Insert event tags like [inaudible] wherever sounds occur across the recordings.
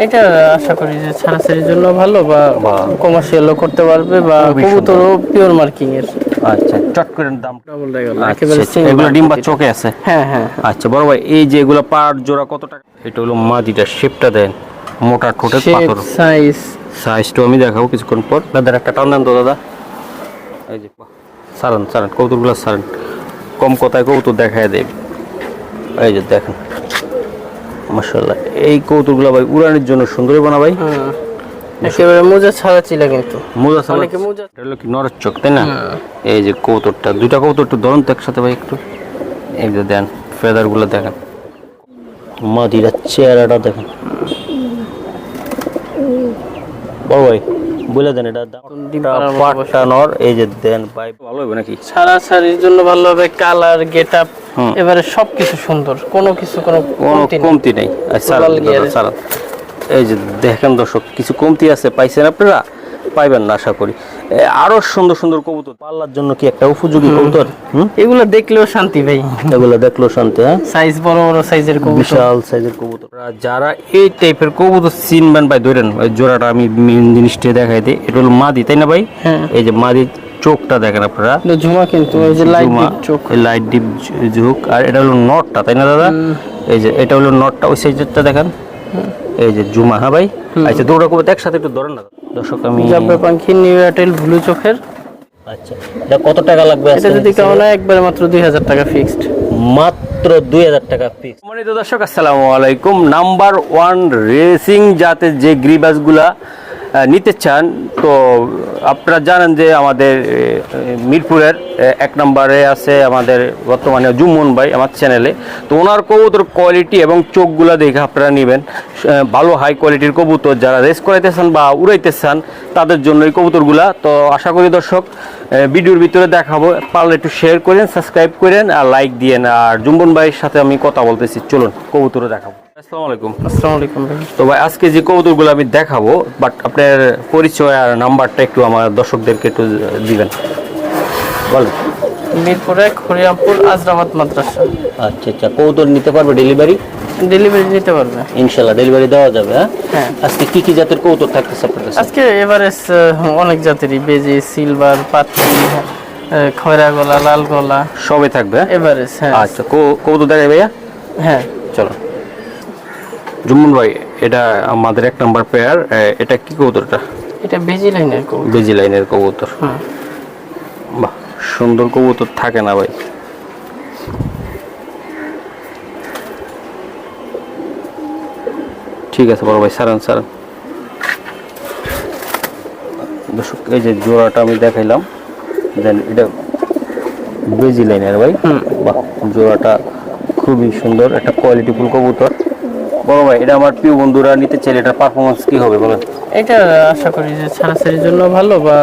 এটা আশা করি যে ছাড়াছাড়ির জন্য ভালো বা বা- কমার্শিয়ালও করতে পারবে বা কবুতরও পিওর মার্কিং এর আচ্ছা চট করে দাম। ডাবল লেগেল আচ্ছা, একেবারে আচ্ছা, এগুলো ডিম বা চোখে আছে? হ্যাঁ হ্যাঁ আচ্ছা বড় ভাই এই যে এগুলো পার জোড়া কত টাকা? এটা হলো মাদিটা শেপটা দেন। মোটা পাথর। সাইজ সাইজটা আমি দেখাবো কিছুক্ষণ পর। দাদার একটা টান দেন তো দাদা। এই যে বাহ, সারান সারান কৌতুকগুলো সারান কম কথায় কৌতুক দেখায় দেব। এই যে দেখেন। মাসাল্লাহ এই কৌতুকগুলো ভাই উড়ানের জন্য সুন্দরী বানা ভাই? একেবারে মোজা ছাড়া ছিল কিন্তু। মোজা ছাড়া? অনেকে মোজা এটা হলো কি নরের চোখ তাই না? এই যে কৌতুকটা দুইটা কৌতুক একটু ধরুন তো একসাথে ভাই একটু। এই যে দেন ফেদারগুলো দেখেন। মাদিরা চেহারাটা দেখেন। বড় ভাই। বলে দেন এটা এই যে দেন পাইপ ভালো হবে নাকি? ছাড়াছাড়ির জন্য ভালো হবে কালার গেট আপ এবারে সবকিছু সুন্দর কোনো কিছু কোনো কমতি নেই। আচ্ছা। সারা এই যে দেখেন দর্শক কিছু কমতি আছে পাইছেন আপনারা? পাইবেন না আশা করি। আরও সুন্দর সুন্দর কবুতর। পাল্লার জন্য কি একটা উপযোগী কবুতর? এগুলো দেখলেও শান্তি ভাই। এগুলো দেখলেও শান্তি হ্যাঁ? সাইজ বড় বড় সাইজের কবুতর। বিশাল সাইজের কবুতর। যারা এই টাইপের কবুতর চিনবেন ভাই ধরেন ওই জোড়াটা আমি মেন জিনিসটা দেখাই দিই এটা হলো মাদি তাই না ভাই? হ্যাঁ। এই যে মাদি চোখটা দেখেন আপনারা। ঝুমা কিন্তু এই যে লাইট জুমা, চোখ। Light deep ঝুঁক। আর এটা হলো নটটা তাই না দাদা? এই যে এটা হলো নটটা ওই সাইজেরটা দেখেন। এই যে জুমা হ্যাঁ ভাই? আচ্ছা দুটো কবুতর একসাথে একটু ধরেন না। দর্শক আমি জাবরা পাখি নিউ এয়ারটেল ব্লু চোখের। আচ্ছা এটা কত টাকা লাগবে এটা যদি কেমন না একবারে মাত্র দুই হাজার টাকা ফিক্সড মাত্র দুই হাজার টাকা ফিক্স তো দর্শক আসসালামু আলাইকুম। নাম্বার ওয়ান রেসিং যাতে যে গ্রিবাসগুলা নিতে চান, তো আপনারা জানেন যে আমাদের মিরপুরের এক নম্বরে আছে আমাদের বর্তমানে জুমন ভাই আমার চ্যানেলে তো ওনার কবুতর কোয়ালিটি এবং চোখগুলা দেখে আপনারা নেবেন। ভালো হাই কোয়ালিটির কবুতর যারা রেস করাইতে চান বা উড়াইতে চান তাদের জন্য এই কবুতরগুলা। তো আশা করি দর্শক ভিডিওর ভিতরে দেখাবো। পারলে একটু শেয়ার করেন সাবস্ক্রাইব করেন, আর লাইক দিয়েন। আর জুম্বন ভাইয়ের সাথে আমি কথা বলতেছি। চলুন, কবুতরও দেখাবো। আসসালামু আলাইকুম। আসসালামু আলাইকুম ভাই। তো ভাই আজকে যে কবুতরগুলো আমি দেখাবো বাট আপনার পরিচয় আর নাম্বারটা একটু আমার দর্শকদেরকে একটু দিবেন। বলেন। মিরপুর এক হরিরামপুর আজরাবাদ মাদ্রাসা। আচ্ছা আচ্ছা। কবুতর নিতে পারবে ডেলিভারি? ডেলিভারি নিতে পারবে। ইনশাল্লাহ ডেলিভারি দেওয়া যাবে হ্যাঁ? হ্যাঁ। আজকে কি কি জাতের কবুতর থাকতেছে আপনার কাছে? আজকে এভারেজ অনেক জাতেরই। বেজি সিলভার পাতি খয়রা গলা লাল গলা। সবে থাকবে হ্যাঁ? এভারেজ হ্যাঁ। আচ্ছা কবুতর দেখাই ভাইয়া? হ্যাঁ। চলো। জুম্মন ভাই এটা আমাদের এক নাম্বার পেয়ার এটা কি কবুতরটা? এটা বেজি লাইনের কবুতর। বেজি লাইনের কবুতর। হ্যাঁ। বাহ সুন্দর কবুতর থাকে না ভাই। ঠিক আছে বড় ভাই সারান সারান। দর্শক এই যে জোড়াটা আমি দেখাইলাম দেন এটা বেজি লাইনের ভাই। বাহ জোড়াটা খুবই সুন্দর একটা কোয়ালিটি ফুল কবুতর। বড় ভাই এটা আমার প্রিয় বন্ধুরা নিতে চাইলে এটার পারফরমেন্স কি হবে বলেন? এটা আশা করি যে ছাড়াছাড়ির জন্য ভালো বা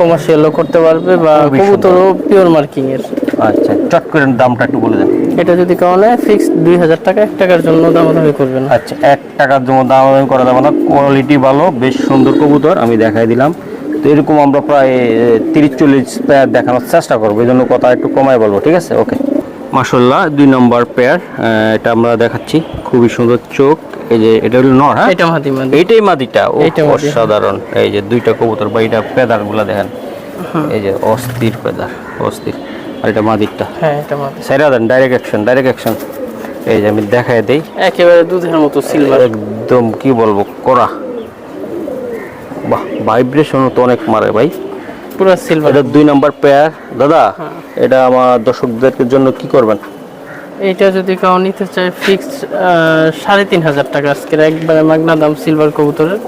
কমার্শিয়ালও করতে পারবে বা কবুতরও পিওর মার্কিং এর। আচ্ছা চট করে দামটা একটু বলে দেন। এটা যদি হয় ফিক্সড দুই হাজার টাকা এক টাকার জন্য দামাদামি করবেন আচ্ছা এক টাকার জন্য দাম করা যাবে না। কোয়ালিটি ভালো বেশ সুন্দর কবুতর আমি দেখাই দিলাম। তো এরকম আমরা প্রায় তিরিশ চল্লিশ পেয়ার দেখানোর চেষ্টা করব। এই জন্য কথা একটু কমাই বলব ঠিক আছে? ওকে মাসাল্লাহ দুই নম্বর পেয়ার এটা আমরা দেখাচ্ছি। খুবই সুন্দর চোখ এই যে এটা হলো নর হ্যাঁ? এটা মাদি মাদি। এইটাই মাদিটা মাদি। অসাধারণ। এই যে দুইটা কবুতর বা এটা পেদারগুলা দেখেন এই যে অস্থির পেদার অস্থির। আর এটা মাদিরটা। হ্যাঁ এটা মাদি। সাইরা দেন ডাইরেক্ট অ্যাকশন ডাইরেক্ট অ্যাকশন এই যে আমি দেখাই দেই। একেবারে দুধের মতো সিলভার একদম কি বলব করা বাহ ভাইব্রেশনও তো অনেক মারে ভাই। পুরো সিলভার এটা দুই নাম্বার পেয়ার দাদা এটা আমার দর্শকদের জন্য কি করবেন? এইটা যদি কেউ নিতে চায় ফিক্সড সাড়ে তিন হাজার টাকা আজকের একবারে মাগনা দাম সিলভার কবুতরের।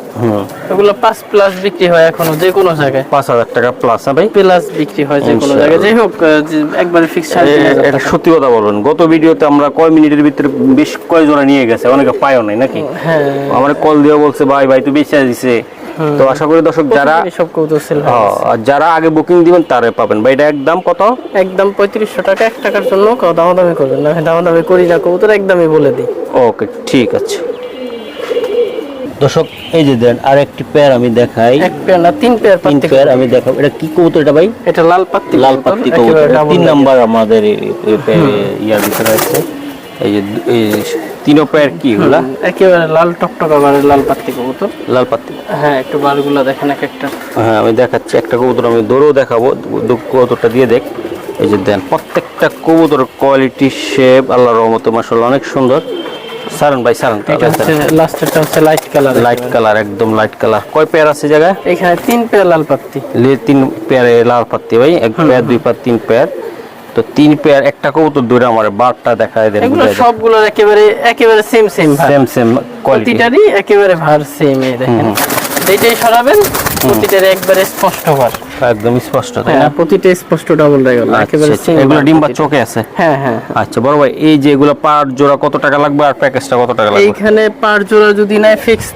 এগুলো পাঁচ প্লাস বিক্রি হয় এখনও যে কোনো জায়গায়। পাঁচ হাজার টাকা প্লাস হ্যাঁ ভাই? প্লাস বিক্রি হয় যে কোনো জায়গায়। যাই হোক একবারে ফিক্স সাড়ে এটা সত্যি কথা বলবেন গত ভিডিওতে আমরা কয় মিনিটের ভিতরে বেশ কয় জোড়া নিয়ে গেছে? অনেকে পায়ও নাই নাকি? হ্যাঁ। আমার কল দিয়ে বলছে ভাই ভাই তো বেঁচে দিছে তো আশা করি দর্শক যারা সব কবুতর সেল যারা আগে বুকিং দিবেন তারে পাবেন। ভাই এটা একদম কত? একদম পঁয়ত্রিশশো টাকা এক টাকার জন্য দামাদামি করবেন না। দামাদামি করি না কবুতর একদমই বলে দিই। ওকে ঠিক আছে। দর্শক এই যে দেন আর একটি পেয়ার আমি দেখাই। এক পেয়ার না তিন পেয়ার তিন পেয়ার আমি দেখাবো। এটা কি কবুতর এটা ভাই? এটা লাল পাত্তি লাল পাত্তি কবুতর তিন নাম্বার আমাদের ইয়ার ভিতরে আছে। এই যে এই তিনো পেয়ার কি এগুলা একেবারে লাল টকটকা বারের লাল পাত্তি কবুতর। লাল পাত্তি হ্যাঁ একটু বারগুলা দেখেন এক একটা। হ্যাঁ আমি দেখাচ্ছি একটা কবুতর আমি দৌড়েও দেখাবো। কবুতরটা দিয়ে দেখ। এই যে দেন প্রত্যেকটা কবুতর কোয়ালিটি শেপ আল্লাহর রহমতে মাসাল্লাহ অনেক সুন্দর। সারান ভাই সারান এটা হচ্ছে লাস্টেরটা হচ্ছে লাইট কালার লাইট কালার একদম লাইট কালার কয় পেয়ার আছে জায়গায়? এখানে তিন পেয়ার লাল পাত্তি তিন পেয়ারে লাল পাত্তি ভাই এক পেয়ার দুই পেয়ার তিন পেয়ার তো তিন পেয়ার একটা কবুতর দূরে আমার বারটা দেখায় দেন এগুলো সবগুলোর একেবারে একেবারে same same same same quality প্রতিটারই একেবারে ভার সেম এই দেখেন। যেটাই সরাবেন প্রতিটার একবারে স্পষ্ট ভার। একদম স্পষ্ট তাই না? হ্যাঁ প্রতিটা স্পষ্ট ডাবল একেবারে আচ্ছা, সেম এগুলো ডিম্বা চোখে আছে? হ্যাঁ হ্যাঁ আচ্ছা বড় ভাই এই যে এগুলো পার জোড়া কত টাকা লাগবে আর প্যাকেজটা কত টাকা লাগবে? এইখানে পার জোড়া যদি নেয় ফিক্স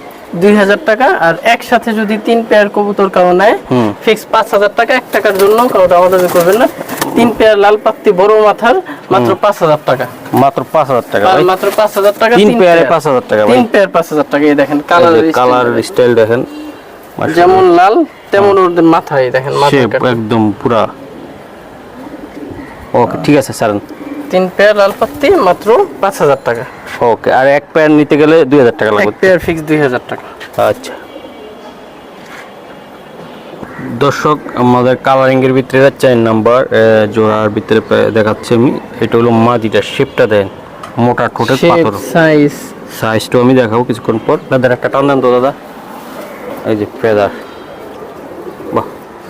দুই হাজার টাকা আর একসাথে যদি তিন পেয়ার কবুতর কারও নেয় ফিক্স পাঁচ হাজার টাকা এক টাকার জন্য কারও দামাদামি করবেন না। তিন পেয়ার লাল পাত্তি বড় মাথার মাত্র পাঁচ হাজার টাকা। মাত্র পাঁচ হাজার টাকা মাত্র পাঁচ হাজার টাকা তিন পেয়ারে পাঁচ হাজার টাকা তিন পেয়ার পাঁচ হাজার টাকা এই দেখেন কালার কালার স্টাইল দেখেন। যেমন লাল তেমন ওর মাথায় দেখেন একদম পুরা। ওকে ঠিক আছে স্যার তিন পেয়ার লাল পাত্তি মাত্র পাঁচ হাজার টাকা। ওকে আর এক পেয়ার নিতে গেলে দুই হাজার টাকা এক লাগবে। পেয়ার ফিক্স দুই হাজার টাকা। আচ্ছা। দর্শক আমাদের কালারিং এর ভিতরে চার নাম্বার জোড়ার ভিতরে দেখাচ্ছি আমি এটা হলো মাদিটা শেপটা দেন। মোটা ঠোঁটের পাথর। সাইজ সাইজটাও আমি দেখাবো কিছুক্ষণ পর। দাদার একটা টান দেন তো দাদা। এই যে ফেদার বাহ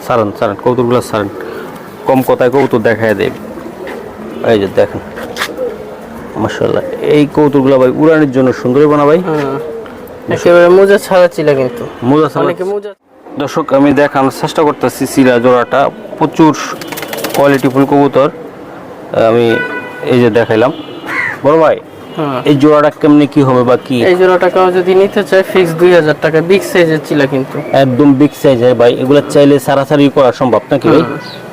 সারান সারান কৌতুকগুলো সারান। কম কথায় কৌতুক দেখায় দেব। এই যে দেখেন। মাসাল্লাহ এই কৌতুকগুলো ভাই উড়ানের জন্য সুন্দরই বানা ভাই? একেবারে মোজা ছাড়া ছিল কিন্তু। মোজা ছাড়া- অনেকে মোজা দর্শক আমি দেখানোর চেষ্টা করতেছি সিরা জোড়াটা। প্রচুর কোয়ালিটি ফুল কবুতর। আমি এই যে দেখাইলাম। বড় ভাই। এই জোড়াটা কেমনি কি হবে বা কি? এই জোড়া টাকাও যদি নিতে চায় ফিক্স দুই হাজার টাকা। বিগ সাইজের ছিল কিন্তু। একদম বিগ সাইজ সাইজের ভাই। এগুলো চাইলে সারাসারি করা সম্ভব নাকি ভাই?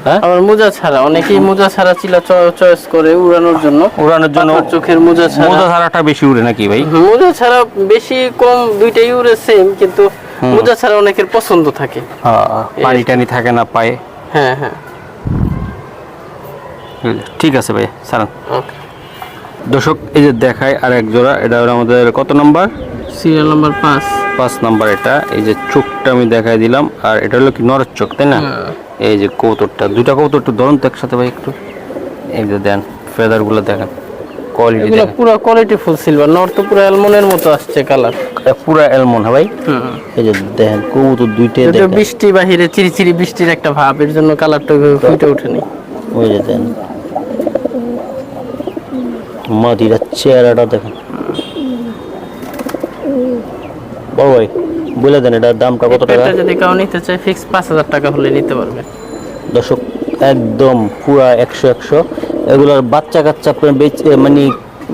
হ্যাঁ। আবার মোজা ছাড়া। অনেকেই মোজা ছাড়া ছিল চয়েস করে উড়ানোর জন্য। উড়ানোর জন্য চোখের মোজা ছাড়া। মোজা ছাড়াটা বেশি উড়ে নাকি ভাই? মোজা ছাড়া বেশি কম দুইটাই উড়ে সেম কিন্তু মোজা ছাড়া অনেকের পছন্দ থাকে। হ্যাঁ, পানি টানি থাকে না পায়ে। হ্যাঁ হ্যাঁ। ঠিক আছে ভাই সারান ওকে দর্শক এই যে দেখায় আর এক জোড়া এটা হলো আমাদের কত নাম্বার? সিরিয়াল নাম্বার পাঁচ। পাঁচ নাম্বার এটা। এই যে চোখটা আমি দেখাই দিলাম আর এটা হলো কি নরের চোখ তাই না? হ্যাঁ। এই যে কৌতরটা দুইটা কৌতর একটু ধরুন তো একসাথে ভাই একটু। এই যে দেন ফেদারগুলো দেখেন কোয়ালিটি এগুলো পুরো কোয়ালিটি ফুল সিলভার নর তো পুরো অ্যালমনের মতো আসছে কালার পুরা হ্যাঁ ভাই? এই যে দেখেন কবুতর যদিও দেখেন। বৃষ্টি বাহিরে চিরি বৃষ্টির একটা ভাব এর জন্য কালারটা ফুটে ওঠেনি। ওই যে দেন চেহারাটা দেখেন। বড় ভাই বলে দেন এটার দামটা কত টাকা? যদি কাউ নিতে চায় ফিক্স পাঁচ হাজার টাকা হলে নিতে পারবে। দর্শক একদম পুরা একশো একশো। এগুলোর বাচ্চা কাচ্চা মানে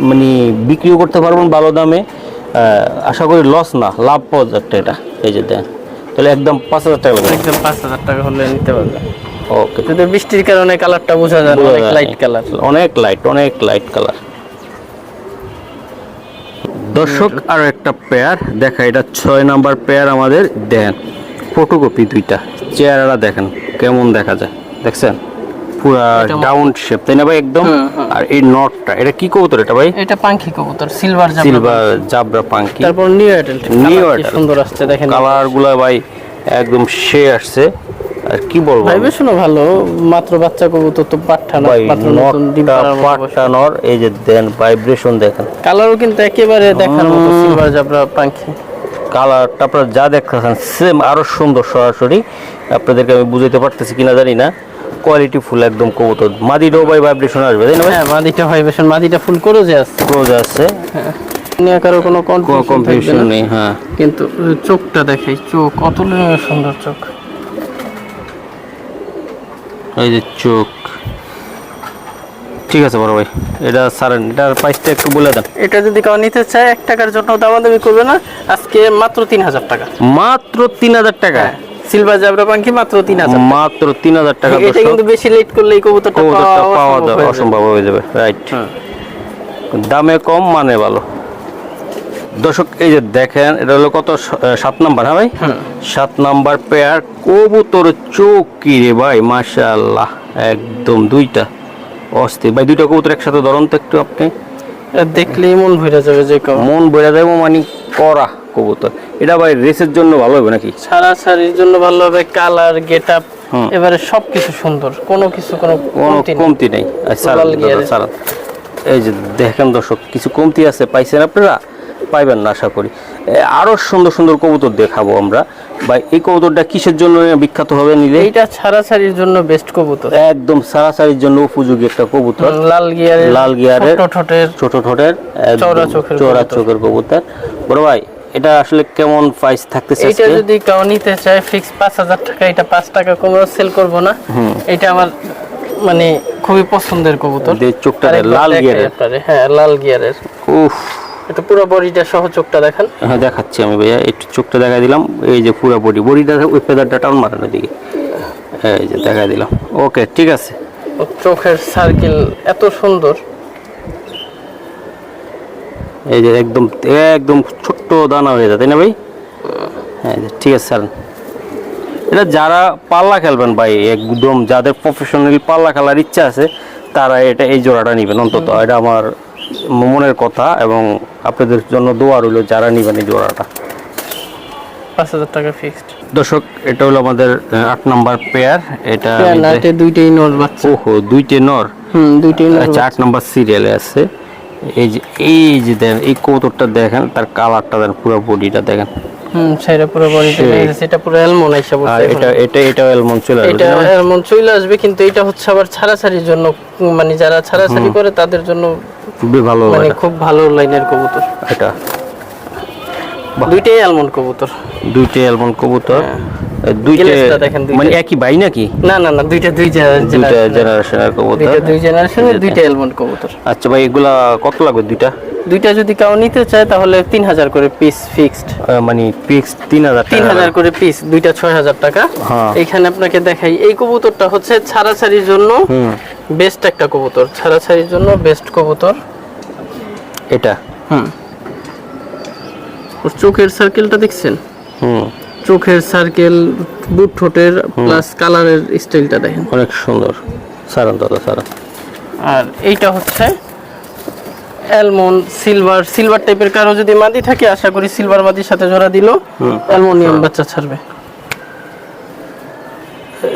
মানে বিক্রিও করতে পারবেন ভালো দামে। আশা করি লস না লাভ প্রজেক্ট এটা। এই যে দেন তাহলে একদম পাঁচ হাজার টাকা একদম পাঁচ হাজার টাকা হলে নিতে পারবে। ওকে যদি বৃষ্টির কারণে কালারটা বোঝা যায় না, অনেক লাইট কালার অনেক লাইট অনেক লাইট কালার দর্শক আর একটা পেয়ার দেখা এটা ছয় নাম্বার পেয়ার আমাদের দেন ফটোকপি দুইটা চেহারাটা দেখেন কেমন দেখা যায় দেখছেন? পুরা ডাউন শেপ তাই না ভাই একদম? হুম, হুম। আর এই নটটা এটা কি কবুতর এটা ভাই? এটা পাঙ্খি কবুতর সিলভার জাম সিলভার জাবরা পাঙ্কি তারপর নিউ এয়ারটেল নিউ Airtel। সুন্দর আসছে দেখেন। কালারগুলা ভাই একদম সে আসছে। আর কি বলব? আমি? ভাইবেশনও ভালো মাত্র বাচ্চা কবুতর তো পাঠা না মাত্র নতুন ডিম। পাটানোর এই যে দেন ভাইব্রেশন দেখেন। কালারও কিন্তু একেবারে দেখার মতো সিলভার জাবরা পাঙ্খি কালারটা আপনারা যা দেখতেছেন সেম আরও সুন্দর সরাসরি। আপনাদেরকে আমি বুঝাইতে পারতেছি কিনা জানি না। কোয়ালিটি ফুল একদম কবুতর। মাদিটাও ভাই ভাইব্রেশন আসবে তাই না ভাই? হ্যাঁ মাদিটা ভাইবেশন মাদিটা ফুল করে যে আসছে ক্লোজ আছে নিয়ে কারও কোনো কোনো কনফিউশন নেই হ্যাঁ। কিন্তু চোখটা দেখে চোখ অতুলনীয় সুন্দর চোখ। এই যে চোখ। ঠিক আছে বড় ভাই এটা সারেন এটার প্রাইসটা একটু বলে দেন। এটা যদি কেউ নিতে চায় এক টাকার জন্য দামাদামি করবে না আজকে মাত্র তিন হাজার টাকা। মাত্র তিন হাজার টাকা? সিলভার জাবরা পাঙ্কি মাত্র তিন হাজার মাত্র তিন হাজার টাকা এটা কিন্তু বেশি লেট করলে এই কবুতরটা পাওয়া অসম্ভব হয়ে যাবে। অসম্ভব হয়ে যাবে রাইট দামে কম মানে ভালো। দর্শক এই যে দেখেন এটা হলো কত? সাত নাম্বার হ্যাঁ ভাই? সাত নাম্বার পেয়ার কবুতর চোখ কি রে ভাই মাশাআল্লাহ একদম দুইটা অস্থির। ভাই দুইটা কবুতর একসাথে ধরুন তো একটু আপনি। দেখলেই মন ভরে যাবে যে মন বেড়ে যাব মানে করা কবুতর। এটা ভাই রেসের জন্য ভালো হবে নাকি? সারা সারির জন্য ভালো হবে কালার গেট আপ। এবারে সবকিছু সুন্দর। কোনো কিছু কোনো কমতি নেই। আচ্ছা এই যে দেখেন দর্শক কিছু কমতি আছে পাইছেন আপনারা? পাইবেন না আশা করি। এ, আরও সুন্দর সুন্দর কবুতর দেখাবো আমরা। ভাই এই কবুতরটা কিসের জন্য বিখ্যাত হবে নিলে? এইটা ছাড়া ছাড়ির জন্য বেস্ট কবুতর। একদম সারাসারির জন্য উপযোগী একটা কবুতর। লাল গিয়ারের লাল গিয়ারের ছোট ঠোঁটের ছোট ঠোঁটের চওড়া চোখের চওড়া কবুতর। চোখের কবুতর। বড় ভাই এটা আসলে কেমন প্রাইস থাকতেছে আজকে? যদি কেউ নিতে চায় ফিক্স পাঁচ হাজার টাকা এটা পাঁচ টাকা কমে সেল করব না। এটা আমার মানে খুবই পছন্দের কবুতর। চোখটা লাল গিয়ারের। হ্যাঁ লাল গিয়ারের। উফ। এটা পুরো বডিটা সহ চোখটা দেখেন। হ্যাঁ দেখাচ্ছি আমি ভাইয়া। একটু চোখটা দেখা দিলাম। এই যে পুরো বডি বডিটা ওই ফেদারটা টান মারানো দিকে এই যে দেখা দিলাম। ওকে ঠিক আছে। চোখের সার্কেল এত সুন্দর। এই যে একদম একদম ছোট্ট দানা হয়ে যায় তাই না ভাই? হ্যাঁ যে, ঠিক আছে স্যার এটা যারা পাল্লা খেলবেন ভাই একদম যাদের প্রফেশনাল পাল্লা খেলার ইচ্ছা আছে তারা এটা এই জোড়াটা নেবেন অন্তত। এটা আমার মনের কথা এবং আপনাদের জন্য দোয়া রইল যারা নিবেন এই জোড়াটা। পাঁচ হাজার টাকা ফিক্সড দর্শক এটা হলো আমাদের আট নাম্বার পেয়ার এটা দুইটাই নর বাচ্চা। ওহো দুইটাই নর? হুম দুইটাই নর আচ্ছা আট নাম্বার সিরিয়ালে আছে। এই যে এই যে দেখেন এই কৌতুকটা দেখেন তার কালারটা দেখেন পুরো বডিটা দেখেন। হুম সেটা পুরো বডিটা সেই। পুরো অ্যালমন আইসা আর এটা এটা এটা এলমন চলে আসবে এটা তাই চলে আসবে কিন্তু এটা হচ্ছে আবার ছাড়াছাড়ির জন্য মানে যারা ছাড়াছাড়ি করে তাদের জন্য খুবই ভালো মানে খুব ভালো লাইনের কবুতর। এটা। দুইটাই অ্যালমন্ড কবুতর। কবুতর। দুইটে। মানে একই ভাই নাকি? না না না দুইটা দুই দুইটা জেনারেশন জেনারেশনের কবুতর। দুইটা দুই জেনারেশনের দুইটা অ্যালমন্ড কবুতর। আচ্ছা ভাই এগুলা কত লাগবে দুইটা? দুইটা যদি কেউ নিতে চায় তাহলে তিন হাজার করে পিস ফিক্সড মানে ফিক্স তিন হাজার তিন হাজার করে পিস দুইটা ছয় হাজার টাকা। হ্যাঁ। এখানে আপনাকে দেখাই এই কবুতরটা হচ্ছে ছাড়াছাড়ির জন্য বেস্ট একটা কবুতর। ছাড়াছাড়ির জন্য বেস্ট কবুতর। এটা? হুম। ওর চোখের সার্কেলটা দেখছেন? হুম। চোখের সার্কেল বুট ঠোঁটের প্লাস কালারের স্টাইলটা দেখেন। অনেক সুন্দর। সারান দাদা সারান আর এইটা হচ্ছে অ্যালমন সিলভার সিলভার টাইপের কারও যদি মাদি থাকে আশা করি সিলভার মাদির সাথে জোড়া দিল। অ্যালমোনিয়াম বাচ্চা ছাড়বে।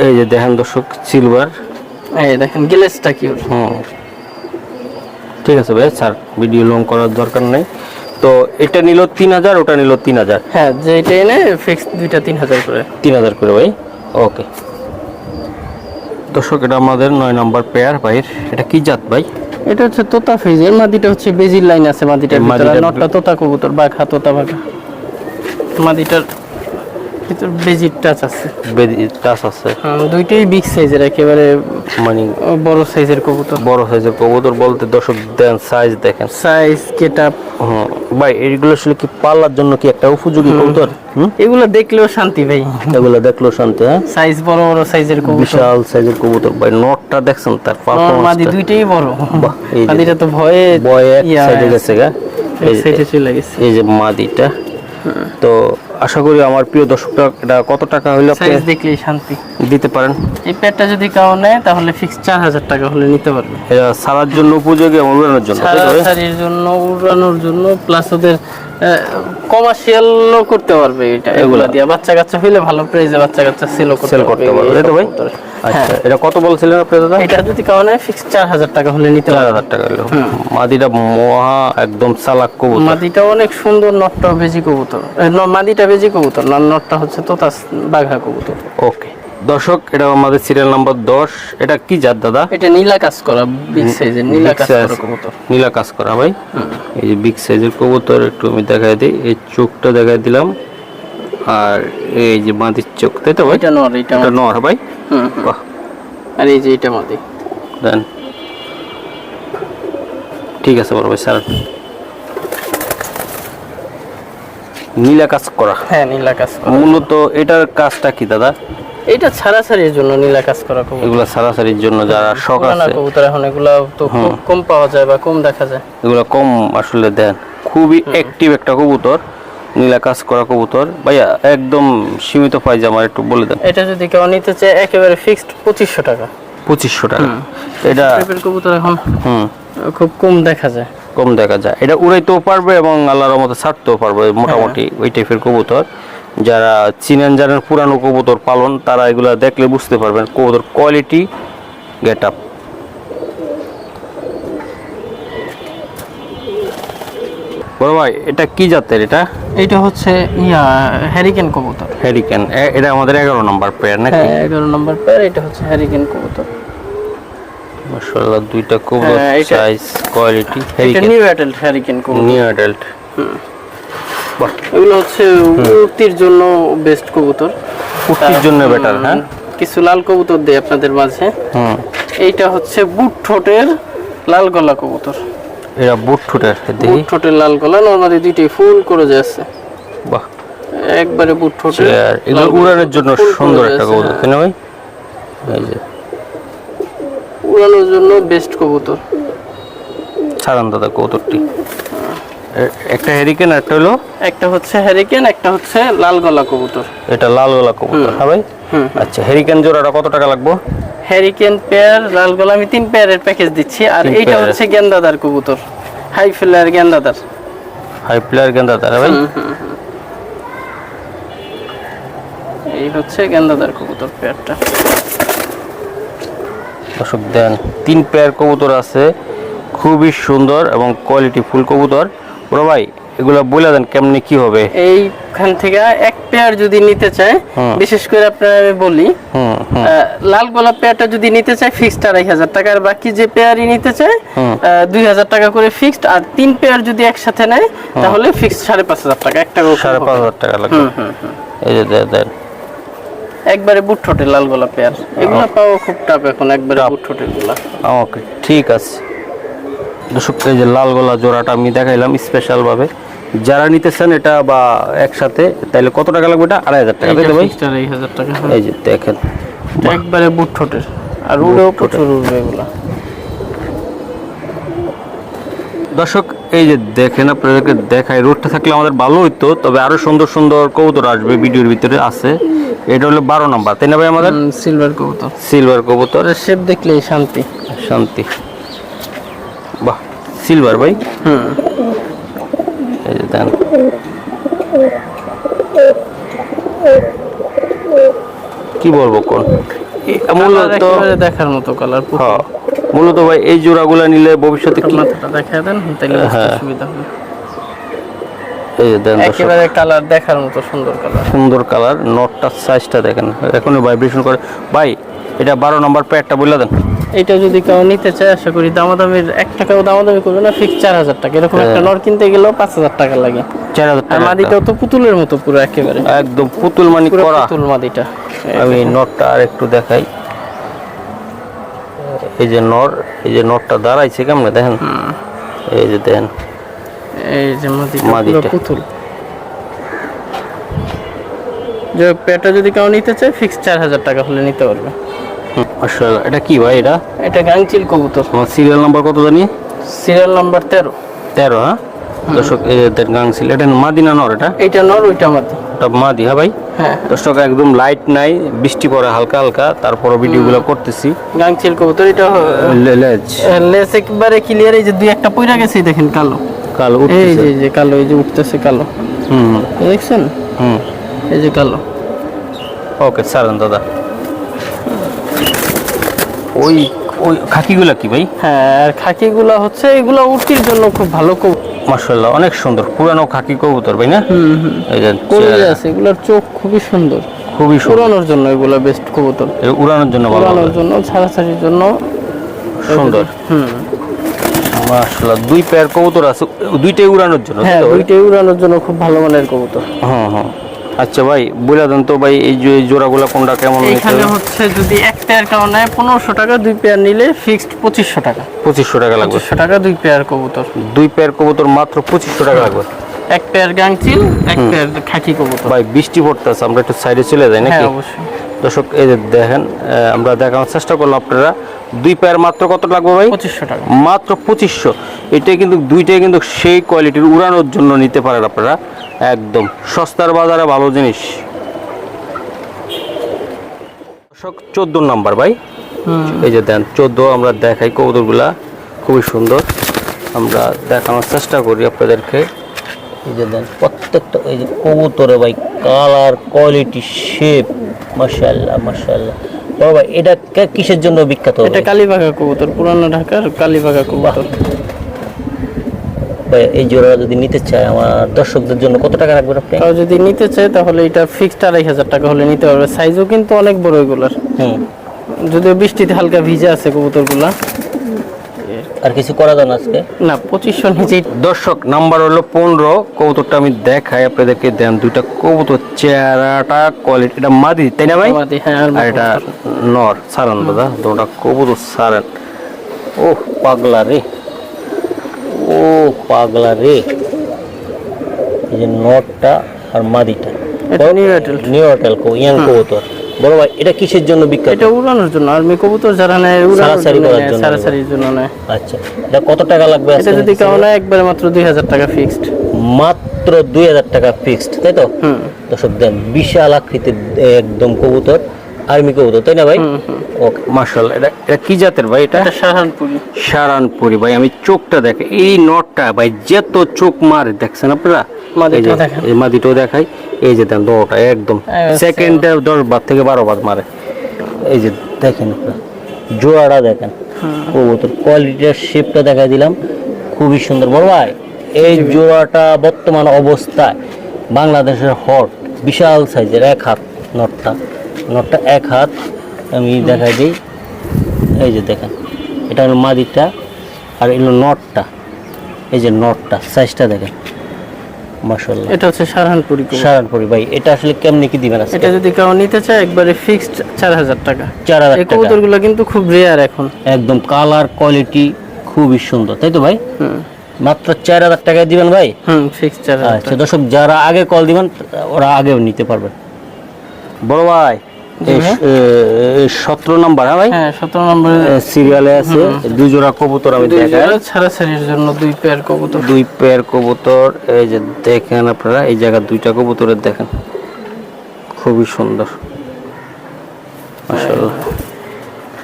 এই যে দেখেন দর্শক সিলভার। এই দেখেন গ্লেসটা কি হুম। ঠিক আছে ভাই স্যার ভিডিও লং করার দরকার নেই। তো এটা নিল তিন হাজার ওটা নিল তিন হাজার। হ্যাঁ যে এটা এনে ফিক্স দুইটা তিন হাজার করে। তিন হাজার করে ভাই ওকে দর্শক এটা আমাদের নয় নম্বর পেয়ার ভাইয়ের। এটা কি জাত ভাই? এটা হচ্ছে তোতা ফেজের মাদিটা হচ্ছে বেজির লাইন আছে মাদিটার ভিতরে নটটা তোতা কবুতর বাঘা তোতা বাঘা। মাদিটার ভিতর টাচ আছে। টাচ আছে। দুইটাই বিগ সাইজের একেবারে মানে বড় সাইজের কবুতর। বড় সাইজের কবুতর বলতে দর্শক দেন সাইজ দেখেন। সাইজ হুম ভাই এইগুলো আসলে কি পাল্লার জন্য কি একটা উপযোগী কবুতর? এগুলো দেখলেও শান্তি ভাই। এগুলো দেখল শান্তি হ্যাঁ? সাইজ বড় বড় সাইজের কবুতর। বিশাল সাইজের কবুতর ভাই নটটা দেখছেন তার নর মাদি দুইটাই বড়। মাদিটা তো ভয়ে বয় এক সাইডে গেছে গা। এই যে- সাইডে চলে গেছে। এই যে মাদিটা তো আশা করি আমার প্রিয় দর্শকটা এটা কত টাকা হইলে আপনি সাইজ দেখলেই শান্তি। দিতে পারেন? এই প্যাডটা যদি কাও নেয় তাহলে ফিক্স চার হাজার টাকা হলে নিতে পারবে। এটা সারার জন্য উপযোগী এবং উড়ানোর জন্য ভাই? জন্য উড়ানোর জন্য প্লাস ওদের কমার্শিয়ালও করতে পারবে এটা। এগুলা। দিয়ে বাচ্চা কাচ্চা হইলে ভালো প্রাইসে বাচ্চা কাচ্চা সেল করতে সেল করতে পারবে। তাই তো ভাই? আচ্ছা এটা কত বলছিলেন আপনি দাদা? এটা যদি ফিক্স টাকা হলে নিতে টাকা হলো। মাদিটা মহা একদম চালাক কবুতর। মাদিটা অনেক সুন্দর নটটা বেজি কবুতর। মাদিটা বেজি কবুতর না নটটা হচ্ছে তোতা বাঘা কবুতর। ওকে। দর্শক এটা আমাদের সিরিয়াল নাম্বার দশ। এটা কি জাত দাদা? এটা নীলা কাজ করা বিগ সাইজের নীলা কাজ করা কবুতর। নীলা কাজ করা ভাই। এই যে বিগ সাইজের কবুতর একটু আমি দেখাই দিই। এই চোখটা দেখাই দিলাম। আর এই যে মাদির চোখ তাই তো ভাই? এটা নর এটা এটা নর ভাই? হুম। বাহ। আর এই যে এটা মাদি দেন। ঠিক আছে বড় ভাই স্যার। নীলা কাজ করা। হ্যাঁ নীলা কাজ করা। মূলত এটার কাজটা কি দাদা? এটা ছাড়াছাড়ির জন্য নীলা কাজ করা কবুতর। এগুলা সারাসারির জন্য যারা শখ আছে। কবুতর এখন এগুলা তো খুব কম পাওয়া যায় বা কম দেখা যায়। এগুলা কম আসলে দেন। খুবই অ্যাক্টিভ একটা কবুতর। নীলা কাজ করা কবুতর। ভাইয়া একদম সীমিত আমার একটু বলে দেন। এটা যদি কেউ নিতে চায় একেবারে ফিক্সড পঁচিশশো টাকা। পঁচিশশো টাকা। এটা কবুতর এখন হুম। খুব কম দেখা যায়। কম দেখা যায়। এটা উড়াইতেও পারবে এবং আল্লাহর মতো ছাড়তেও পারবে মোটামুটি ওই টাইপের কবুতর। যারা চিনেন জানেন পুরানো কবুতর পালন তারা এগুলা দেখলে বুঝতে পারবেন কবুতর কোয়ালিটি গেট আপ বড় ভাই এটা কি জাতের এটা? এইটা হচ্ছে ইয়া হ্যারিকেন কবুতর। হ্যারিকেন এটা আমাদের এগারো নম্বর পেয়ার নাকি? হ্যাঁ এগারো নম্বর পেয়ার এটা হচ্ছে হ্যারিকেন কবুতর। মাশাআল্লাহ দুইটা কবুতর সাইজ কোয়ালিটি এটা হ্যারিকেন নিউ অ্যাডাল্ট হ্যারিকেন কবুতর। নিউ অ্যাডাল্ট এগুলো হচ্ছে উক্তির জন্য বেস্ট কবুতর। কুর্তির জন্য বেটার হ্যাঁ? কিছু লাল কবুতর দেয় আপনাদের মাঝে। হুম। এইটা হচ্ছে বুট ঠোঁটের লাল গলা কবুতর। এরা বুট ঠোঁটের দেখি। বুট ঠোঁটের লাল গলা নরমালি দুইটাই ফুল করে যাচ্ছে বাহ। একবারে বুট ঠোঁটের আর এগুলো উড়ানোর জন্য সুন্দর একটা কবুতর কেন তাই না ভাই? এই যে। উড়ানোর জন্য বেস্ট কবুতর। ছাড়ান দাদা কবুতরটি। একটা হেরিকেন আর একটা হলো? একটা হচ্ছে হ্যারিকেন একটা হচ্ছে লাল গলা কবুতর। এটা লাল গলা কবুতর হ্যাঁ ভাই। আচ্ছা হেরিকেন জোড়াটা কত টাকা লাগবো? হ্যারিকেন পেয়ার লাল গলা আমি তিন পেয়ারের প্যাকেজ দিচ্ছি। আর এইটা হচ্ছে গেন্দাদার কবুতর। হাই ফ্লেয়ার গেন্দাদার। হাই ফ্লেয়ার গেন্দা তারা ভাই এই হচ্ছে গেন্দাদার কবুতর পেয়ারটা দর্শক দেন তিন পেয়ার কবুতর আছে। খুবই সুন্দর এবং কোয়ালিটি ফুল কবুতর। বড় ভাই এগুলো বলে দেন কেমনি কি হবে? এইখান থেকে এক পেয়ার যদি নিতে চায় বিশেষ করে আপনার বলি লাল গোলাপ পেয়ারটা যদি নিতে চায় ফিক্সড আড়াই হাজার টাকা আর বাকি যে পেয়ারই নিতে চায় দুই হাজার টাকা করে ফিক্সড আর তিন পেয়ার যদি একসাথে নেয় তাহলে ফিক্সড সাড়ে পাঁচ হাজার টাকা একটা সাড়ে পাঁচ হাজার টাকা লাগবে। এই যে দেন। একবারে বুট ঠোঁটের লাল গোলাপ পেয়ার। এগুলো পাওয়া খুব টাফ এখন একবারে বুট ঠোঁটেরগুলা ওকে ঠিক আছে। এই যে লাল গলা জোড়াটা আমি দেখাইলাম স্পেশাল ভাবে। যারা নিতেছেন এটা বা একসাথে তাহলে কত টাকা লাগবে এটা? আড়াই হাজার টাকা তাই তো ভাই? আড়াই হাজার টাকা এই যে দেখেন। একবারে বুট ঠোঁটের। আর উড়েও প্রচুর উড়বে এগুলা। দর্শক এই যে দেখেন আপনাদেরকে দেখাই। রোডটা থাকলে আমাদের ভালো হইতো তবে আরও সুন্দর সুন্দর কবুতর আসবে ভিডিওর ভিতরে আছে। এটা হলো বারো নাম্বার তাই না ভাই আমাদের? সিলভার কবুতর। সিলভার কবুতর। শেপ দেখলেই শান্তি। শান্তি। সিলভার ভাই? হুম। এই যে দেন। কি বলব কোন? মূলত দেখার মতো কালার হ্যাঁ, মূলত ভাই এই জোড়াগুলা নিলে ভবিষ্যতে কি মাথাটা দেখা দেন তাহলে হ্যাঁ। সুবিধা হবে। এই যে দেন একেবারে কালার দেখার মতো সুন্দর কালার সুন্দর কালার নটটার সাইজটা দেখেন। এখনই ভাইব্রেশন করে। ভাই এটা বারো নম্বর প্যাডটা বলে দেন? এটা যদি কেউ নিতে চায় আশা করি দামাদামির এক টাকাও দামাদামি করবে না ফিক্স চার হাজার টাকা। এরকম একটা হ্যাঁ। নর কিনতে গেলেও পাঁচ হাজার টাকা লাগে। চার হাজার টাকা মাদিটাও তো পুতুলের মতো পুরো একেবারে। একদম পুতুল মানি করা। পুতুল মাদিটা। আমি নটটা আর একটু দেখাই। এই যে নর এই যে নটটা দাঁড়াইছে কেমনে দেখেন? এই যে দেখেন। এই যে মাদিটা। পুতুল। যে পেটা যদি কেউ নিতে চায় ফিক্স চার হাজার টাকা হলে নিতে পারবে। মাশাআল্লাহ এটা কি ভাই এটা? এটা গাংচিল কবুতর। সিরিয়াল নাম্বার কত জানি? সিরিয়াল নাম্বার তেরো। তেরো হ্যাঁ? দর্শক যে দেন এটা মাদিনা নর এটা? এইটা নর ওইটা মাদি। এটা মাদি হ্যাঁ ভাই? হ্যাঁ। দর্শক একদম লাইট নাই বৃষ্টি পড়ে হালকা হালকা তারপরও ভিডিওগুলো করতেছি। গাংচিল কবুতর এটা লেজ। লেস একবারে ক্লিয়ার এই যে দুই একটা পয়রা গেছে দেখেন কালো। কালো এই যে এই যে কালো এই যে উঠতেছে কালো। হুম। হুম, দেখছেন? হুম। এই যে কালো। ওকে সারেন দাদা। ওই ওই খাকিগুলা কি ভাই? হ্যাঁ আর খাকিগুলা হচ্ছে এগুলা উটির জন্য খুব ভালো মার্শাল্লাহ অনেক সুন্দর। পুরানো খাকি কবুতর ভাই না? এই যে কবুতর আছে এগুলার চোখ খুবই সুন্দর। খুবই উড়ানোর জন্য এগুলা বেস্ট কবুতর। উড়ানোর জন্য ভালো উড়ানোর জন্য ছাড়াছাড়ির জন্য। সুন্দর। হুম। মার্শাল্লাহ দুই পেয়ার কবুতর আছে দুইটাই উড়ানোর জন্য হ্যাঁ দুইটাই উড়ানোর জন্য খুব ভালো মানের কবুতর। হ্যাঁ হ্যাঁ। আচ্ছা ভাই বলে দেন তো ভাই এই যে জোড়াগুলা কোনটা কেমন এখানে হচ্ছে যদি এক পেয়ার কারণ পনেরোশো টাকা দুই পেয়ার নিলে ফিক্সড পঁচিশশো টাকা। পঁচিশশো টাকা লাগবে। পঁচিশশো টাকা দুই পেয়ার কবুতর। দুই পেয়ার কবুতর মাত্র পঁচিশশো টাকা লাগবে। এক পেয়ার গাংচিল এক পেয়ার খাকি কবুতর। ভাই বৃষ্টি পড়তেছে আমরা একটু সাইডে চলে যাই নাকি? হ্যাঁ অবশ্যই। দর্শক এই যে দেখেন আমরা দেখানোর চেষ্টা করলাম আপনারা। দুই পেয়ার মাত্র কত লাগবে ভাই? পঁচিশশো টাকা। মাত্র পঁচিশশো। এটাই কিন্তু দুইটাই কিন্তু সেই কোয়ালিটির উড়ানোর জন্য নিতে পারেন আপনারা। একদম। সস্তার বাজারে ভালো জিনিস। দর্শক চোদ্দ নাম্বার ভাই। এই যে দেন চোদ্দ আমরা দেখাই কবুতরগুলা। খুবই সুন্দর। আমরা দেখানোর চেষ্টা করি আপনাদেরকে। এই যে দেন প্রত্যেকটা এই যে কবুতরে ভাই কালার কোয়ালিটি শেপ মাশাআল্লাহ মাশাআল্লাহ। বড় ভাই এটা কিসের জন্য বিখ্যাত? এটা কালীবাগা কবুতর পুরানো ঢাকার কালীবাগা কবুতর। এই জোড়া যদি নিতে চায় আমার দর্শকদের জন্য কত টাকা রাখবেন আপনি? কাউ যদি নিতে চায় তাহলে এটা ফিক্সড আড়াই হাজার টাকা হলে নিতে পারবে। সাইজও কিন্তু অনেক বড় এগুলার। হুম। যদিও বৃষ্টিতে হালকা ভিজে আছে কবুতরগুলা। আর কিছু করা যান আজকে? না পঁচিশশো নিচেই দর্শক নাম্বার হলো পনেরো। কবুতরটা আমি দেখাই আপনাদেরকে দেন দুইটা কবুতর চেহারাটা কোয়ালিটি এটা মাদি তাই না ভাই? হ্যাঁ আর আর এটা নর সারান দাদা দুটা কবুতর সারান। ও পাগলা রে। ও পাগলা রে। এই যে নরটা আর মাদিটা। নিউ এয়ারটেল নিউ হোটেল কো ইয়াং কবুতর। বড় ভাই এটা কিসের জন্য বিখ্যাত এটা উড়ানোর জন্য আর্মি কবুতর যারা নেয় উড়ানোর সারাসারি জন্য করার নেয়, জন্য। সারাসারির জন্য নেয়। আচ্ছা এটা কত টাকা লাগবে এটা যদি কেউ নেয় একবারে মাত্র দুই হাজার টাকা ফিক্সড মাত্র দুই হাজার টাকা ফিক্সড তাই তো? হুম। দর্শক দেন বিশাল আকৃতির একদম কবুতর। আর্মি কবুতর তাই না ভাই। ওকে মার্শাল এটা এটা কি জাতের ভাই এটা? সাহারপুরি সারানপুরি ভাই আমি চোখটা দেখে এই নটটা ভাই যেত চোখ মারে দেখছেন আপনারা? মাদিটাও এই দেখান। দেখাই। এই যে দেন দোটা একদম। সেকেন্ডে দশ বার থেকে বারো বার মারে। এই যে দেখেন আপনারা জোড়াটা দেখেন। কবুতর কোয়ালিটির শেপটা দেখা দিলাম। খুবই সুন্দর। বড় ভাই এই জোড়াটা বর্তমান অবস্থায় বাংলাদেশের হট বিশাল সাইজের এক হাত নটটা। নটটা এক হাত আমি দেখাই দিই। এই যে দেখেন এটা হলো মাদিটা আর এগুলো নটটা। এই যে নটটা সাইজটা দেখেন। এটা হচ্ছে ভাই এটা আসলে কেমনি কি দিবেন আজকে? এটা যদি কেউ নিতে চায় একবারে ফিক্সড চার হাজার টাকা। এই কবুতরগুলো কিন্তু খুব রেয়ার এখন। একদম কালার কোয়ালিটি খুবই সুন্দর তাই তো ভাই? হুম। মাত্র চার হাজার টাকায় দিবেন ভাই? হুম ফিক্সড চার আচ্ছা দর্শক যারা আগে কল দিবেন ওরা আগেও নিতে পারবে বড় ভাই। সতেরো নাম্বার হ্যাঁ ভাই? হ্যাঁ সতেরো নম্বরে। সিরিয়ালে আছে। দুই জোড়া কবুতর আমি দেখাই। জোড়া ছাড়াছাড়ির জন্য দুই পেয়ার কবুতর। দুই পেয়ার কবুতর। এই যে দেখেন আপনারা এই জায়গা দুইটা কবুতরের দেখেন। খুবই সুন্দর। মাশাআল্লাহ।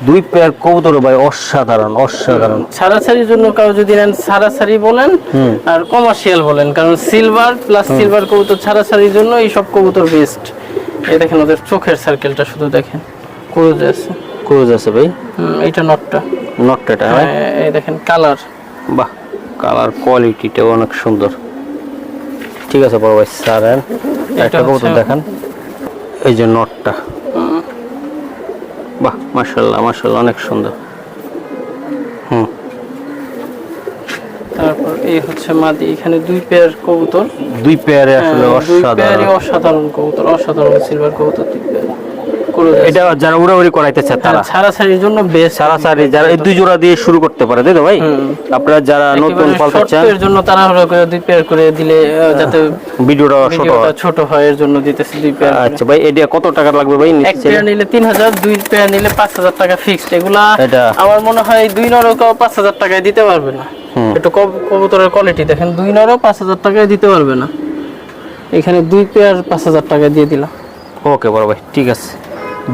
দুই পেয়ার কবুতর ভাই অসাধারণ অসাধারণ। ছাড়াছাড়ির জন্য কাউ যদি নেন ছাড়াছাড়ি বলেন আর কমার্শিয়াল বলেন কারণ সিলভার প্লাস সিলভার কবুতর ছাড়াছাড়ির জন্য এই সব কবুতর বেস্ট এই দেখেন ওদের চোখের সার্কেলটা শুধু দেখেন। ক্রুজ আছে। ক্রুজ আছে ভাই। এইটা নটটা নটটা হ্যাঁ, এই দেখেন কালার বাহ কালার কোয়ালিটিটাও অনেক সুন্দর। ঠিক আছে বড় ভাই সারেন একটা কবুতর দেখান। এই যে নটটা বাহ মাশাল্লাহ মাশাল্লাহ অনেক সুন্দর। হুম। এই হচ্ছে মাদি এখানে দুই পেয়ার কবুতর। দুই পেয়ারে আসলে হ্যাঁ, অসাধারণ। অসাধারণ কবুতর অসাধারণ সিলভার কবুতর দুই পেয়ার ক্রুজ আছে। এটা যারা উড়াউড়ি করাইতে চায় তারা। হ্যাঁ, ছাড়াছাড়ির জন্য বেস্ট সারাসারি যারা এই দুই জোড়া দিয়ে শুরু করতে পারে তাই তো ভাই? আপনারা যারা নতুন পালতে চান এর জন্য তাড়াহুড়ো করে দুই পেয়ার করে দিলে যাতে ভিডিওটা ছোট হয়। ছোট হয় এর জন্য দিতেছি দুই পেয়ার আচ্ছা ভাই এটা কত টাকা লাগবে ভাই এক পেয়ার নিলে তিন হাজার দুই পেয়ার নিলে পাঁচ হাজার টাকা ফিক্সড এগুলা আমার মনে হয় দুই নরও কেউ পাঁচ হাজার টাকায় দিতে পারবে না। একটু কবুতরের কোয়ালিটি দেখেন দুই নরও পাঁচ হাজার টাকায় দিতে পারবে না। এখানে দুই পেয়ার পাঁচ হাজার টাকা দিয়ে দিলাম। ওকে বড় ভাই ঠিক আছে।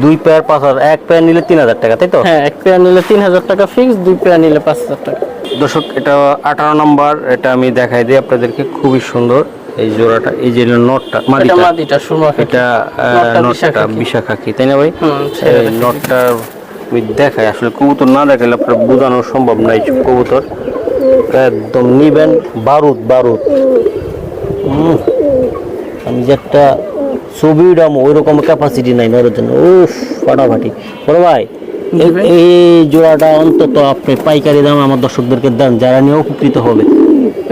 দুই পেয়ার পাঁচ হাজার এক পেয়ার নিলে তিন হাজার টাকা তাই তো? হ্যাঁ এক পেয়ার নিলে তিন হাজার টাকা ফিক্সড দুই পেয়ার নিলে পাঁচ হাজার টাকা। দর্শক এটা আঠারো নম্বর এটা আমি দেখাই দিই আপনাদেরকে খুবই সুন্দর এই জোড়াটা এই যে নটটা মাদিটা। মাদিটা সুরমা এটা নটটা বিশাখাকি। তাই না ভাই? এই নটটা আমি দেখাই আসলে কবুতর না দেখালে আপনার বোঝানো সম্ভব নাই কবুতর। একদম নিবেন বারুদ বারুদ। আমি যে একটা উঠামো ওই রকম ক্যাপাসিটি নাই নরের জন্য। উফ ফাটাফাটি। বড় ভাই এই- জোড়াটা অন্তত আপনি পাইকারি দাম আমার দর্শকদেরকে দেন যারা নিয়ে উপকৃত হবে।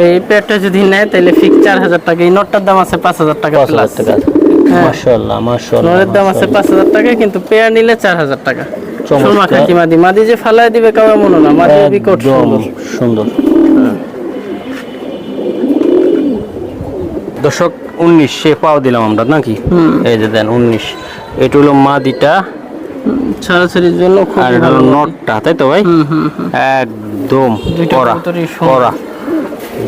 এই পেয়ারটা যদি নেয় তাহলে ফিক্স চার হাজার টাকা। এই নটটার দাম আছে পাঁচ হাজার টাকা পাঁচ হাজার টাকা হ্যাঁ। মাশাল্লাহ মাশাল্লাহ নরের দাম আছে পাঁচ হাজার টাকা কিন্তু পেয়ার নিলে চার হাজার টাকা। চমৎকার। মাদি। মাদি যে ফালাই দিবে কাউ মনে না। মাদি বিকট সুন্দর। সুন্দর। দর্শক উনিশ সে পাও দিলাম আমরা নাকি? এই যে দেন উনিশ। এটা হলো মাদিটা। ছাড়াছাড়ির জন্য আর এটা হলো নটটা তাই তো ভাই। একদম দুইটা করা করা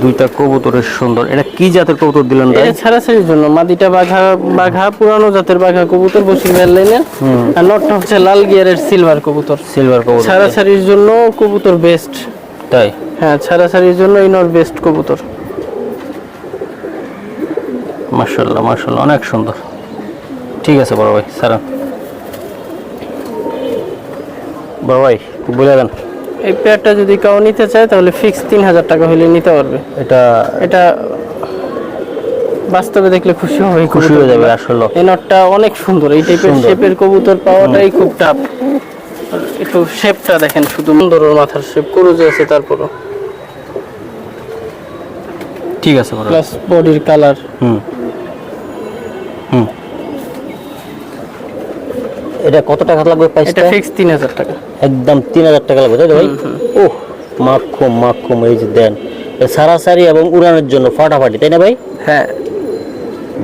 দুইটা কবুতরের সুন্দর। এটা কি জাতের কবুতর দিলেন ভাই? এটা ছাড়াছাড়ির জন্য। মাদিটা বাঘা বাঘা পুরানো জাতের বাঘা কবুতর বসির লাইনের আর নটটা হচ্ছে লাল গিয়ারের সিলভার কবুতর। সিলভার কবুতর ছাড়াছাড়ির জন্য কবুতর বেস্ট তাই? হ্যাঁ ছাড়াছাড়ির জন্য এই নর বেস্ট কবুতর। মার্শাল্লাহ মার্শাল্লাহ অনেক সুন্দর। ঠিক আছে বড় ভাই সারান বড় ভাই বলে দেন। এই পেয়ারটা যদি কেউ নিতে চায় তাহলে ফিক্স তিন হাজার টাকা হলে নিতে পারবে। এটা এটা বাস্তবে দেখলে খুশি হবে খুশি হয়ে যাবে। আসলে। এই নটটা অনেক সুন্দর এই টাইপের শেপের কবুতর পাওয়াটাই খুব টাফ একটু শেপটা দেখেন শুধু সুন্দর মাথার শেপ কুরুজে আছে তারপরও। ঠিক আছে বড় প্লাস বডির কালার হুম। হুম। এটা কত টাকা লাগবে প্রাইস এটা ফিক্স তিন হাজার টাকা। একদম তিন হাজার টাকা লাগবে তাই তো ভাই? ওহ মাখুম মাখুম এই যে দেন। সারাসারি এবং উড়ানোর জন্য ফাটাফাটি তাই না ভাই? হ্যাঁ।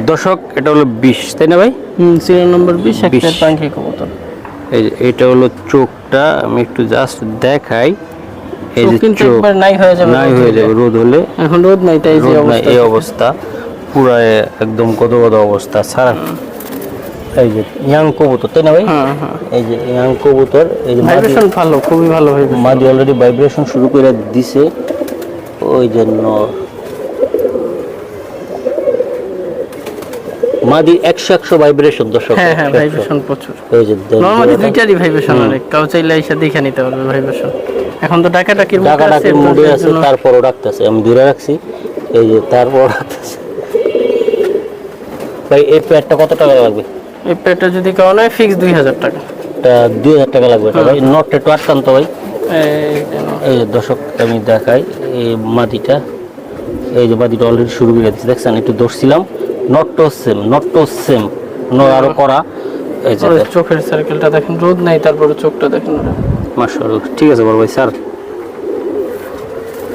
দশক এটা হলো বিশ তাই না ভাই? হুম সিরিয়াল নম্বর বিশ একটা 20 পাঙ্খি কবুতর এই যে এটা হলো চোখটা আমি একটু জাস্ট দেখাই। এই চোখ যে কিন্তু চোখ একবার নাই হয়ে যাবে নাই হয়ে যাবে রোদ হলে। এখন রোদ নাই তাই যে অবস্থা। এই অবস্থা। পুরা একদম গদ গদ অবস্থা সারা এই যে ইয়াং কবুতর তাই না ভাই? হ্যাঁ হ্যাঁ। এই যে ইয়াং কবুতর এই যে ভাইব্রেশন ভালো খুবই ভালো মাদি অলরেডি ভাইব্রেশন শুরু করে দিছে। ওই জন্য মাদি একশো একশো ভাইব্রেশন দর্শক। হ্যাঁ হ্যাঁ ভাইব্রেশন প্রচুর। এই যে নর্মালি দুইটারই ভাইব্রেশন অনেক। কাউ চাইলে এসে দেখে নিতে পারবে ভাইব্রেশন এখন তো ডাকা ডাকির মুডে আছে তারপরও রাখতেছে আমি দূরে রাখছি। এই যে তারপর রাখতেছে ভাই এই প্যাডটা কত টাকা লাগবে? এই পেটটা যদি কেউ নেয় ফিক্স দুই হাজার টাকা। এটা দুই হাজার টাকা লাগবে। এটা ভাই নটটা একটু আটকান তো ভাই। এই। দর্শক আমি দেখাই এই মাটিটা এই যে মাটিটা অলরেডি শুরু করে দিচ্ছি দেখছেন একটু ধরছিলাম। নটটো সেম নটটো সেম আরও করা। এই যে চোখের সার্কেলটা দেখেন রোদ নাই তারপরে চোখটা দেখেন। ওটা। মার্শাল্লাহ ঠিক আছে বড় ভাই স্যার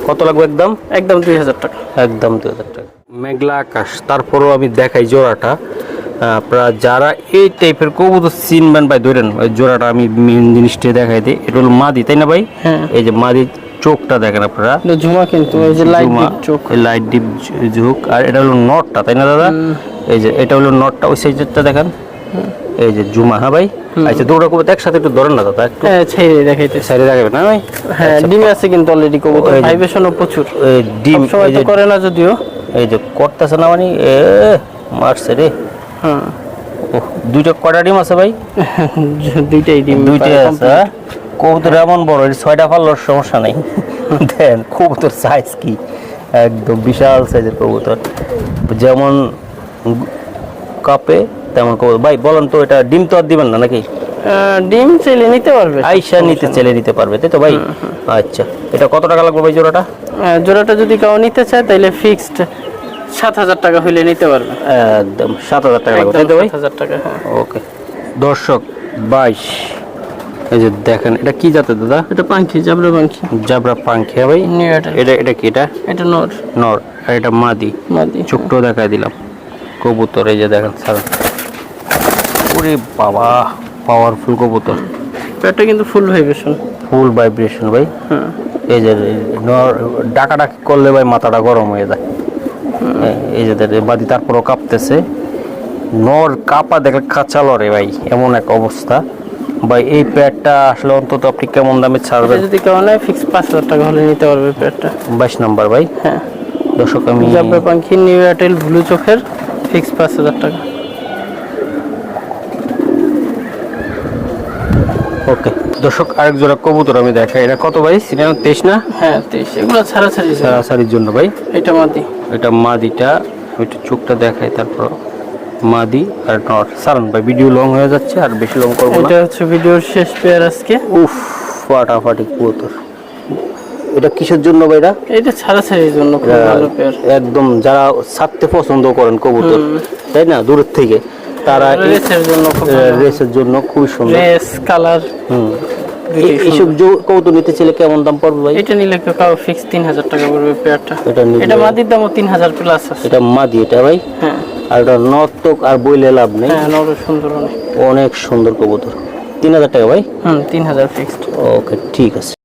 কত লাগবে একদম? একদম দুই হাজার টাকা। একদম দুই হাজার টাকা। মেঘলা আকাশ। তারপরেও আমি দেখাই জোড়াটা। আপনারা যারা এই টাইপের কবুতর চিনবেন ভাই ধরেন ওই জোড়াটা আমি মেন জিনিসটা দেখাই দিই। এটা হলো মাদি তাই না ভাই? হ্যাঁ। এই যে মাদির চোখটা দেখেন আপনারা। ঝুমা কিন্তু এই যে লাইট জুমা, চোখ। Light deep ঝুঁক। আর এটা হলো নটটা তাই না দাদা? এই যে এটা হলো নটটা ওই সাইডটা দেখেন। এই যে জুমা হ্যাঁ ভাই? আচ্ছা দুটো কবুতর একসাথে একটু ধরেন না দাদা একটু। হ্যাঁ ছেড়ে দেখাইতেছে। সাইডে দেখাবেন না ভাই? হ্যাঁ ডিমে আছে কিন্তু অলরেডি কবুতর ভাইব্রেশনও প্রচুর। ডিম সময় তো করে না যদিও। এই যে করতেছে না মানে এ মারছে রে। হ্যাঁ ওহ, দুইটা কয়টা ডিম আছে ভাই? [laughs] দুইটাই ডিম দুইটাই আছে হ্যাঁ? কবুতর এমন বড় ছয়টা পারলোর সমস্যা নেই। [laughs] দেন কবুতর সাইজ কি? একদম বিশাল সাইজের কবুতর। যেমন কাপে তেমন কবুতর। ভাই বলেন তো এটা ডিম তো আর দিবেন না নাকি? ডিম চাইলে নিতে পারবে। আইসা নিতে চেলে নিতে পারবে তাই তো ভাই? আচ্ছা। এটা কত টাকা লাগবে ভাই জোড়াটা? আহ, জোড়াটা যদি কেউ নিতে চায় তাহলে ফিক্সড সাত হাজার টাকা হইলে নিতে পারবে। একদম সাত হাজার টাকা লাগবে তাই তো ভাই? সাত হাজার টাকা হ্যাঁ। ওকে। দর্শক বাইশ। এই যে দেখেন এটা কি জাতের দাদা? এটা পাঙ্খি জাবরা পাঙ্খি। জাবরা পাঙ্খিয়া ভাই? এটা। এটা কি এটা? এটা নর। নর আর এটা মাদি। মাদি চোখটাও দেখাই দিলাম। কবুতর এই যে দেখেন স্যার ওরে বাবা পাওয়ারফুল কবুতর। পেটটা কিন্তু ফুল ভাইব্রেশন ফুল ভাইব্রেশন ভাই। হ্যাঁ। এই যে নর ডাকা ডাকি করলে ভাই মাথাটা গরম হয়ে যায়। এই- এই যে বাদি তারপরও কাঁপতেছে। নর কাপা দেখলে কাঁচা লড়ে ভাই এমন এক অবস্থা। ভাই এই প্যাডটা আসলে অন্তত আপনি কেমন দামে ছাড়বেন? যদি কেউ নেয় ফিক্স পাঁচ হাজার টাকা হলে নিতে পারবে পেটটা বাইশ নাম্বার ভাই। হ্যাঁ। দর্শক আমি জাবরা পাঙ্খি নিউ এয়ারটেল ব্লু চোখের ফিক্স পাঁচ হাজার টাকা। ওকে দর্শক আরেক জোড়া কবুতর আমি দেখাই। এটা কত ভাই? সিনেমা তেইশ না? হ্যাঁ তেইশ। এগুলো ছাড়া ছাড়ি সারাসারির জন্য ভাই। এটা মাদি। এটা মাদিটা। একটু চোখটা দেখাই তারপর মাদি আর নট। সারান ভাই ভিডিও লং হয়ে যাচ্ছে আর বেশি লং করব এটা হচ্ছে ভিডিওর শেষ পেয়ার আজকে। উফ ফাটাফাটি কবুতর। এটা কিসের জন্য ভাই এটা? এটা ছাড়া জন্য একদম যারা ছাড়তে পছন্দ করেন কবুতর তাই না? দূরের থেকে। তারা রেসের জন্য খুব ভালো। রেসের জন্য খুবই সুন্দর। রেস কালার হুম। দুইটাই এই- এইসব যে- কবুতর নিতে চাইলে কেমন দাম পড়বে ভাই? এটা নিলে কেউ ফিক্স টাকা পড়বে পেয়ারটা এটা নিলে- এটা মাদির দামও তিন হাজার প্লাস আছে। এটা মাদি এটা ভাই? হ্যাঁ। আর এটা নর্তক আর বইলে লাভ নেই। হ্যাঁ নর সুন্দর অনেক। অনেক সুন্দর কবুতর। তিন হাজার টাকা ভাই? হুম তিন হাজার ফিক্সড ওকে ঠিক আছে।